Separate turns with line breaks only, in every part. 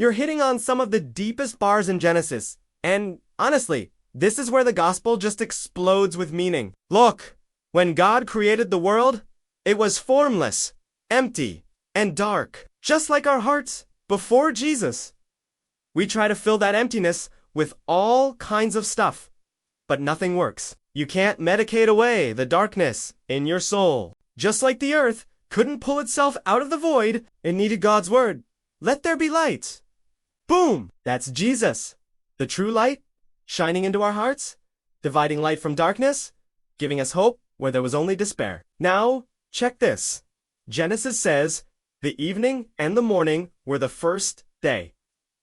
You're hitting on some of the deepest bars in Genesis. And honestly, this is where the gospel just explodes with meaning. Look, when God created the world, it was formless, empty, and dark, just like our hearts before Jesus. We try to fill that emptiness with all kinds of stuff, but nothing works. You can't medicate away the darkness in your soul. Just like the earth couldn't pull itself out of the void, it needed God's word. Let there be light. Boom! That's Jesus. The true light, shining into our hearts, dividing light from darkness, giving us hope where there was only despair. Now, check this. Genesis says, the evening and the morning were the first day.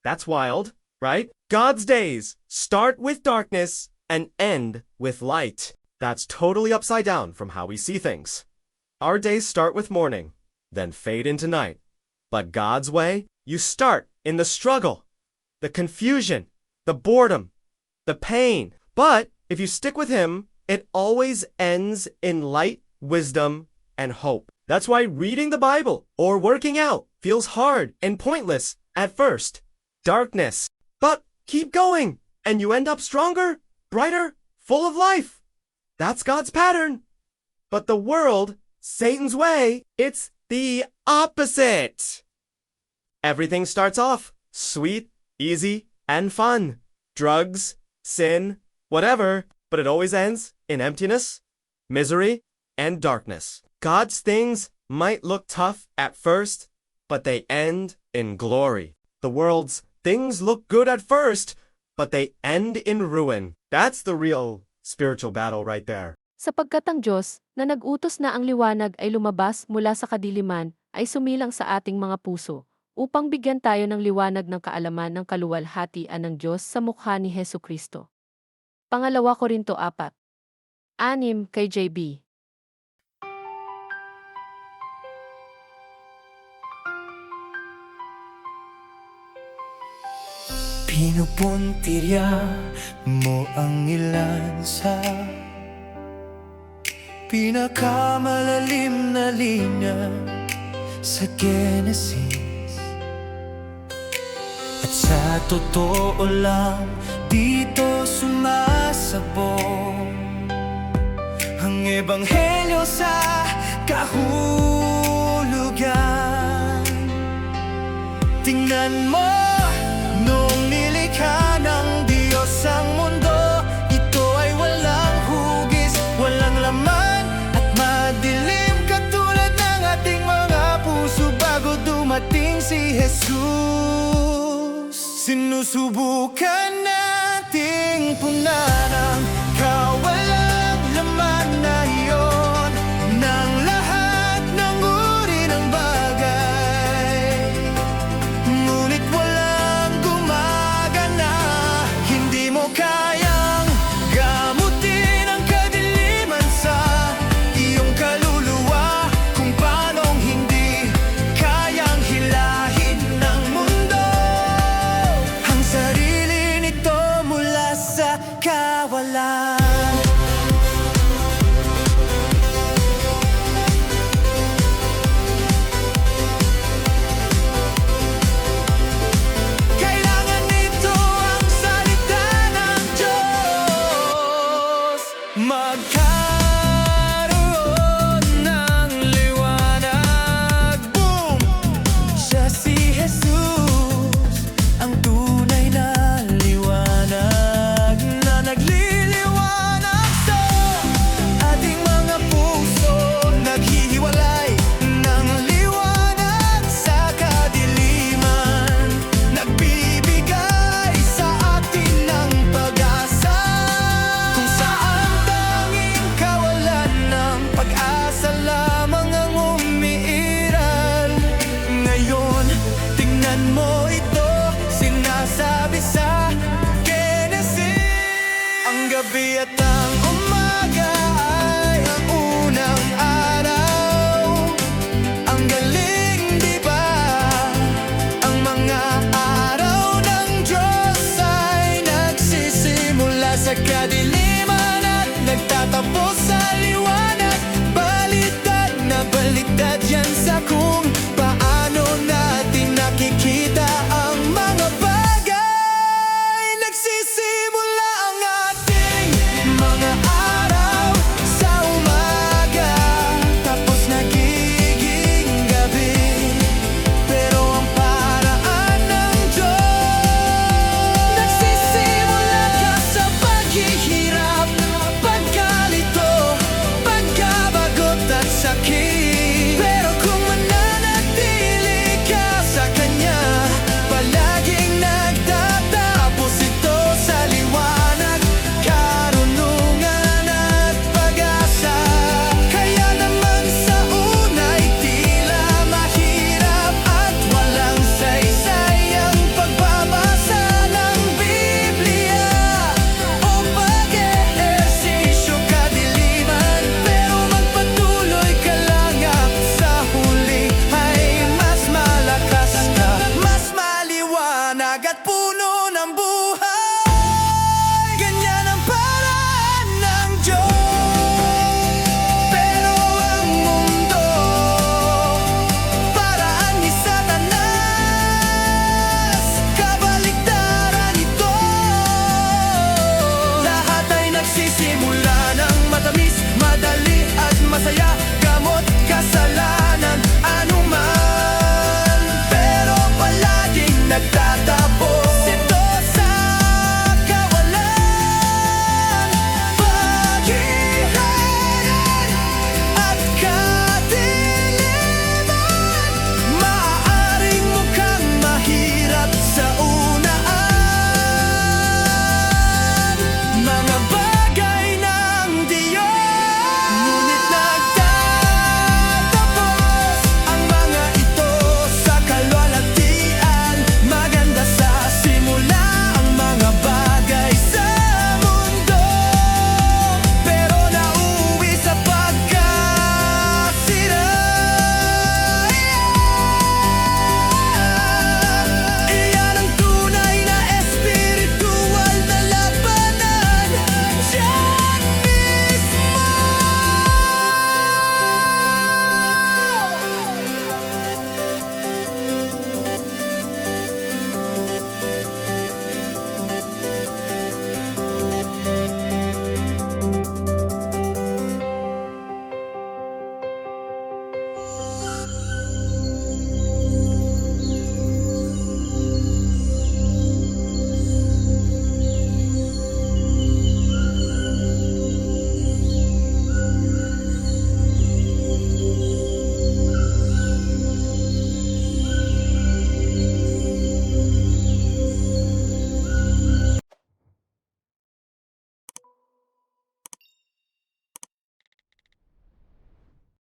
That's wild, right? God's days start with darkness and end with light. That's totally upside down from how we see things. Our days start with morning, then fade into night. But God's way, you start in the struggle, the confusion, the boredom, the pain. But if you stick with Him, it always ends in light, wisdom, and hope. That's why reading the Bible or working out feels hard and pointless at first. Darkness. But keep going, and you end up stronger, brighter, full of life. That's God's pattern. But the world, Satan's way, it's the opposite. Everything starts off sweet, easy, and fun. Drugs, sin, whatever, but it always ends in emptiness, misery, and darkness. God's things might look tough at first, but they end in glory. The world's things look good at first, but they end in ruin. That's the real spiritual battle right there.
Sapagkat ang Diyos, na nag-utos na ang liwanag ay lumabas mula sa kadiliman, ay sumilang sa ating mga puso, upang bigyan tayo ng liwanag ng kaalaman ng kaluwalhatian ng Diyos sa mukha ni Heso Kristo. Pangalawa Korinto 4. Anim kay JB.
Pinupuntirya mo ang ilan sa Pinakamalalim na linya sa Genesis At sa totoo lang dito sumasabong Ang ebanghelyo sa kahulugan. Tingnan mo Nung nilikha ng Diyos ang mundo Ito ay walang hugis, walang laman At madilim. Katulad ng ating mga puso Bago dumating si Jesus Sinusubukan nating punan sa kawalan Kailangan nito ang salita ng Diyos. Magkaroon at ay ang unang araw Ang galing, di ba? Ang mga araw ng Diyos ay nagsisimula sa kadiliman at nagtatapos sa